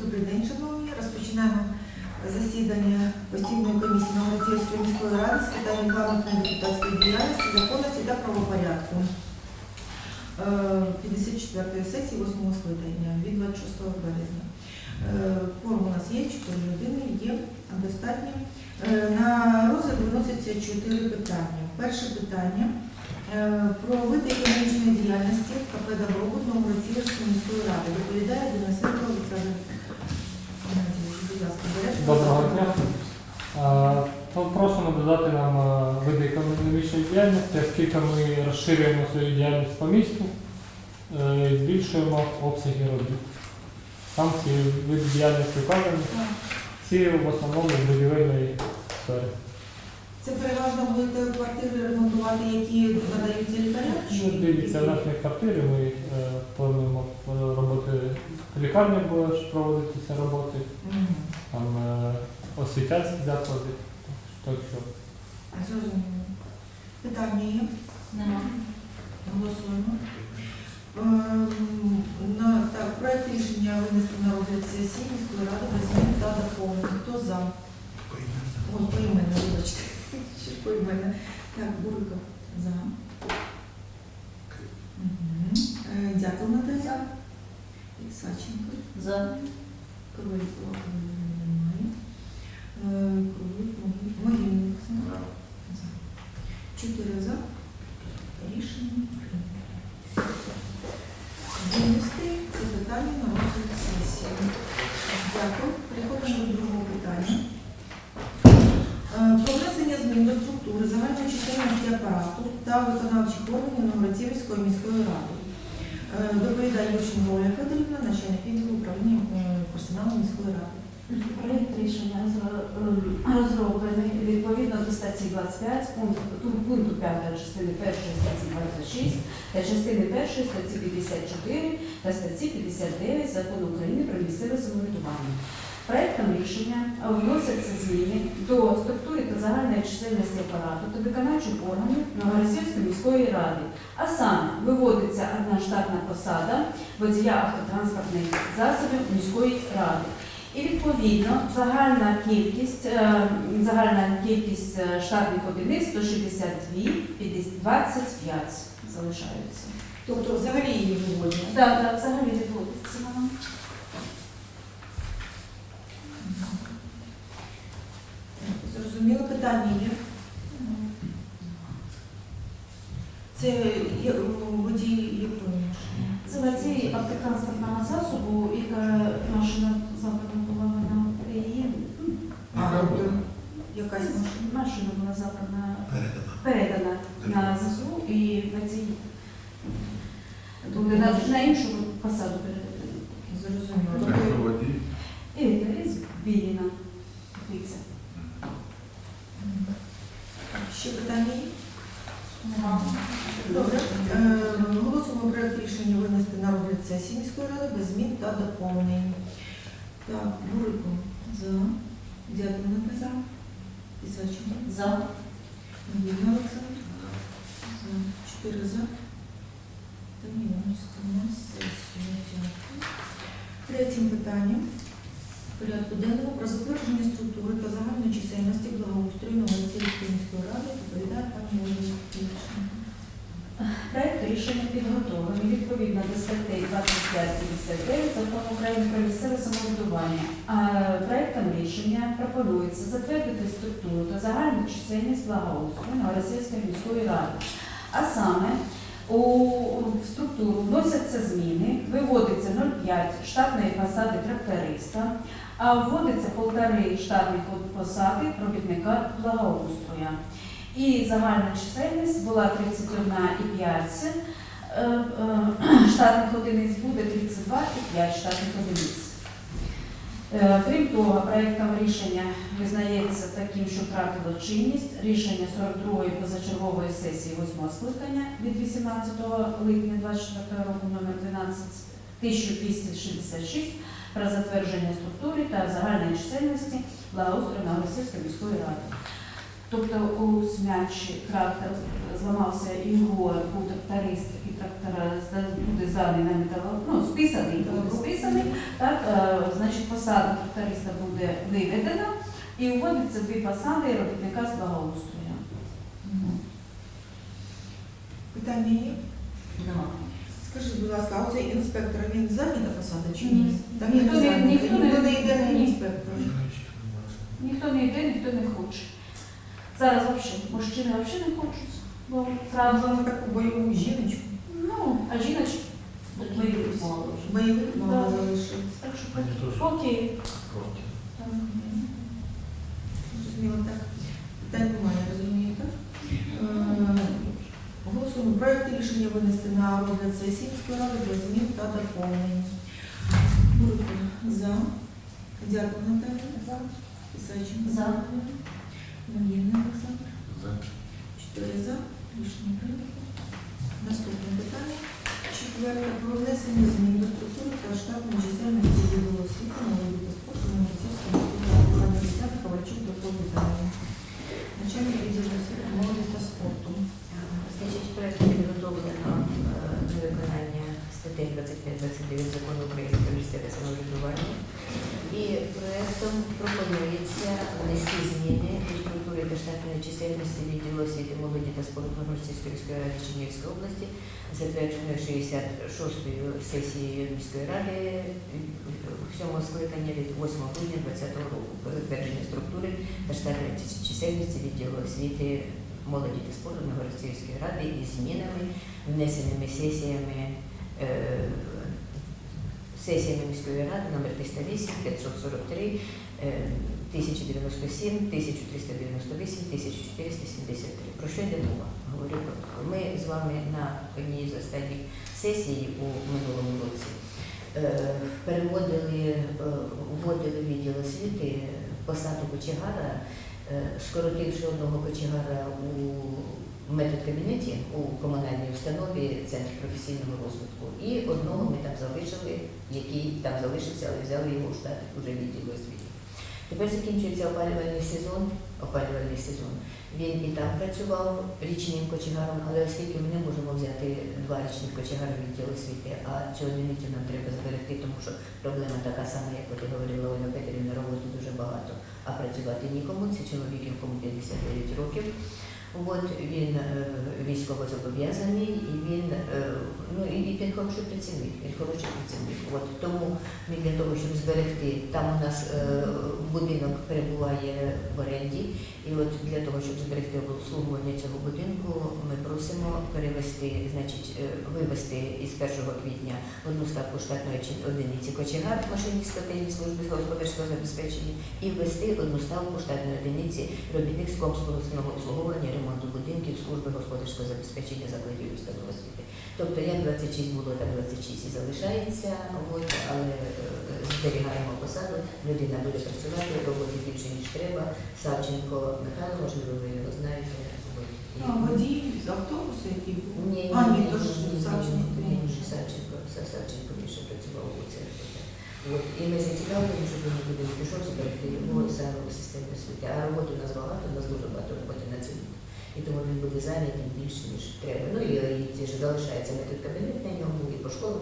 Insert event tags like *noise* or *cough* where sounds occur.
Добрий день, шановні. Розпочинаємо засідання постійної комісії Новоцівської міської ради з питань регламентної депутатської діяльності, законності та правопорядку. Е, 54-ї сесії 8 скликання від 26 березня. Е, Форум у нас є, 4 людини, є достатньо. Е, На розгляд виносяться 4 питання. Перше питання е, про вид економічної діяльності КП «Добробут» Новгород-Сіверської міської ради. Доповідає Денисенко Олександр. Доброго дня. Е, то Просимо додати нам види економічної діяльності, оскільки ми розширюємо свою діяльність по місту, е, і збільшуємо обсяги робіт. Там ці види діяльності вказані, всі в основному будівельної сфери. Це переважно будете квартири ремонтувати, які надаються лікарям? Ну, Дивіться, в нашій квартирі ми е, плануємо е, роботи, лікарня буде ж проводитися роботи. Там е, освітянські заклади, так що. Зрозуміло. Питання є? Нема. Голосуємо. Ем, На, так, проект рішення винести на розгляд сесії міської ради без змін та доповнень. Хто за? Ой, поіменно, вибачте. *laughs* Ще поіменно. Так, Бурко. За. Мгм. Е, Дякую, Наталя. Ісаченко. За. Ковалькова немає. Е, Коваль, Могильник. Чотири за. Рішення. Винести це питання на розгляд сесії. Дякую. Переходимо до другого питання. Е, Про внесення змін до структури загальної чисельності апарату та виконавчих органів Новгородцівської міської ради. Е, Доповідає Юрченко Оля Федорівна, начальник відділу управління е, персоналу міської ради. Рішення ем, розроблений відповідно до статті 25 пункту, пункту 5 частини 1 статті 26 та частини 1 статті 54 та статті 59 Закону України про місцеве самоврядування. Проектом рішення вносяться зміни до структури та загальної чисельності апарату та виконавчих органів Новоросійської міської ради. А саме виводиться одна штатна посада водія автотранспортних засобів міської ради. І відповідно загальна кількість, е, загальна кількість е, штатних одиниць 162, 50, 25 залишаються. Тобто взагалі її виводять. Так, так, взагалі відводиться вона. Зрозуміло питання є. Це водій якої машини? Це водій автотранспортного засобу, яка машина запропонована її. Тобто якась машина. Машина була забрана, Передано. передана на ЗСУ і водій буде на, на іншу посаду передана. Зрозуміло. Тобто, водій. І Ларис Біліна. Пиця. ще питання є? Добре. Е, Голосуємо проект рішення винести на розгляд сесії міської ради без змін та доповнень. Так, Бурико. За. Дякую, за. Ісаченко. За. Вільна Олександр. За. Чотири за. Та ні, виноситься на сесію. Дякую. Третім питанням порядку денного про затвердження структури та загальної чисельності благоустрою Новоцівської міської ради доповідає пані Ольга Проект рішення підготовлений відповідно до статей 25-59 Закону України про місцеве самоврядування. А проектом рішення пропонується затвердити структуру та загальну чисельність благоустрою Новоросійської міської ради. А саме у структуру вносяться зміни, виводиться 0,5 штатної посади тракториста, а вводиться полтори штатних посади робітника благоустрою. І загальна чисельність була 31,5 е, е, *clears throat* штатних одиниць, буде 32,5 штатних одиниць. Е, Крім того, проєктом рішення визнається таким, що втратило чинність рішення 42-ї позачергової сесії 8 скликання від 18 липня 24 року номер 12 1266 про затвердження структури та загальної чисельності благоустрою Новоросійської міської ради. Тобто у Смячі трактор зламався його у тракторист і трактора зда- буде зданий на метало, ну, списаний, буде списаний, так, е, значить посада тракториста буде виведена і вводиться дві посади робітника з благоустрою. Питання є? Нема. Скажіть, будь ласка, а оцей інспектор, він зайнята посада чи Ні. ні? Там Ніхто не- ніхто йде на інспектора. Ніхто не йде, ніхто не хоче. Зараз взагалі, мужчини взагалі не хочуть. Бо Сразу зразу, на таку бойову жіночку. ну, а мало. Бойових мало залишилось. Так що поки- поки. Зрозуміло, так. Питань немає, розумію, так? Е, Голосуємо. Проект рішення винести на розгляд сесії міської ради без змін та доповнень. Бурко за. Дякую, Наталя. За. Ісаченко. За. Олександр. За. Чотири за. Рішення прийнято. Наступне питання. Четверте. Про внесення змін до структури та штатної чисельності відділу освіти молоді та спорту на Мосівському спілкуванні десятка Ковальчук до повідомлення. Начальник відділу освіти молоді та спорту. Значить, проект підготовлено е, виконання статей 25-29 закону України про місцеве самоврядування. І проектом пропонується штатної чисельності відділу освіти молоді та спорту міської ради Чернігівської області, затвердженої 66-ю сесією міської ради в сьомого скликання від 8 грудня 2020 року. Про затвердження структури та штатної чисельності відділу освіти молоді та спорту Новороссійської ради із змінами, внесеними сесіями, е, сесіями міської ради номер 308, 543, е, 1097, 1398, 1473. Про що йде мова? Говорю ми з вами на одній з останніх сесій у минулому році е, переводили, е, вводили відділ освіти посаду кочегара Е, скоротивши одного кочегара у медкабінеті у комунальній установі Центр професійного розвитку, і одного ми там залишили, який там залишився, але взяли його у штат уже відділу освіти. Тепер закінчується опалювальний сезон. Опалювальний сезон. Він і там працював річним кочегаром, але оскільки ми не можемо взяти два річних кочегари від відділ освіти, а цю одиницю нам треба зберегти, тому що проблема така сама, як от і говорила Ольга Петрівна, роботи дуже багато, а працювати нікому. Це чоловік, якому 59 років. От він е, військово зобов'язаний і він е, ну і він хороший працівник, він хороший працівник. От тому ми для того, щоб зберегти, там у нас е, будинок перебуває в оренді, і от для того, щоб зберегти обслуговування цього будинку, ми просимо перевести, значить, вивести із 1 квітня одну ставку штатної одиниці кочегар машиніст котельні служби господарського забезпечення і ввести одну ставку штатної одиниці робітник з комплексного обслуговування ремонту будинків служби господарського забезпечення закладів установ освіти. Тобто як 26 було, так 26 і залишається, от, але е, зберігаємо посаду, людина буде працювати, роботи більше ніж треба. Савченко Михайло, можливо, ви його знаєте. А, водій з автобусу, який був? ні, А, ні, ні, то ні, Савченко, ні, ні. ні, Савченко, Савченко більше працював у церкві. От, і ми зацікавлені, щоб він куди пішов, зберегти його саме у системі освіти. А роботи у нас багато, у нас дуже багато роботи на цьому. І тому він буде зайнятий більше, ніж треба. Ну і, і ці ж залишається метод кабінет на ньому, і по школам